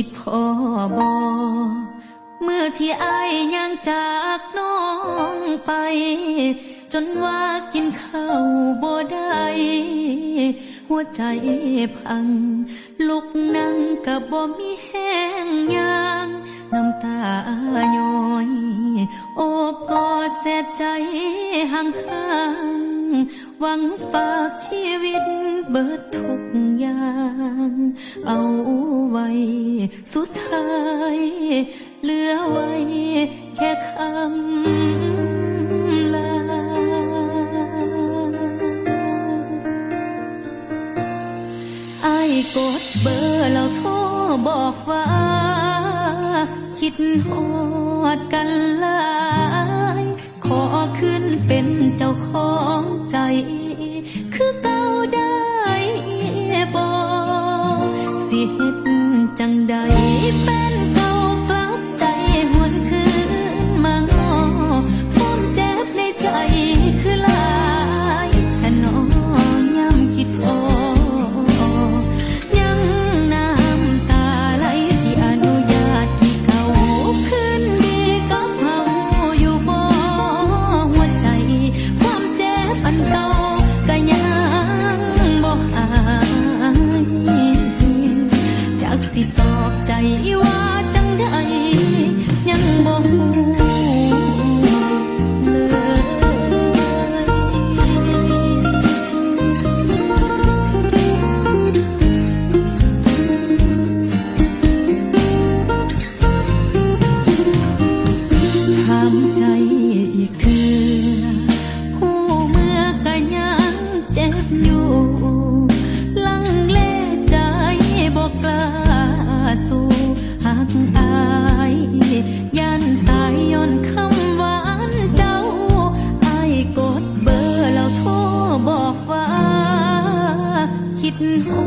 ิดพ่อบอเมื่อที่ไอายังจากน้องไป จนว่ากินข้าวบ่ได้หัวใจพัง ลุกนั่งกับบ่มีแห้งยางน้ำตาย้อย โอบกอดแสบใจห่างห่างหวังฝากชีวิตเบิดทุกอย่าง เอาไว้ สุดท้ายเหลือไว้แค่คำลา ไอ้กดเบอร์แล้วโทรบอกว่า คิดหอดกันลาย ขอขึ้นเป็นเจ้าของใจ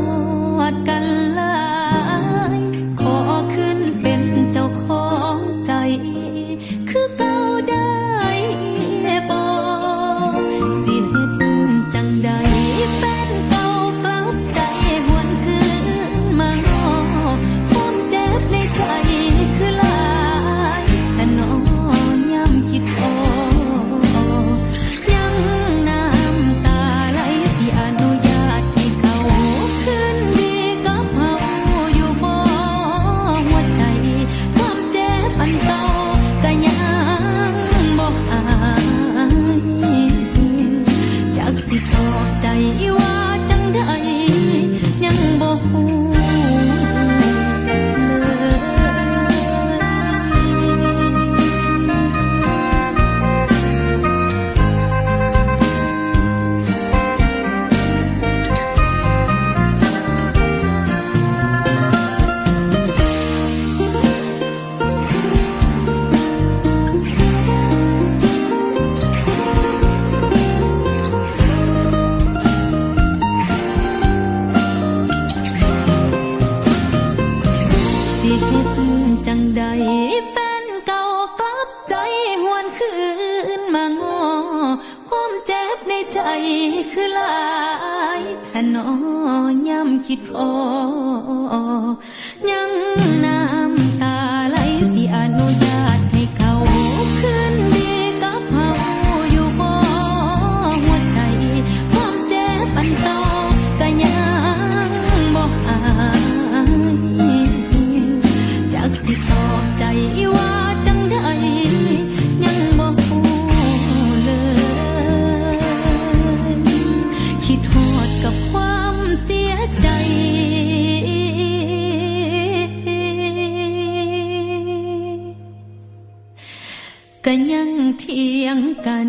อดกันลา ใจคือหลายถนอย้ำคิดพอย่ ก็ยังเทียงกัน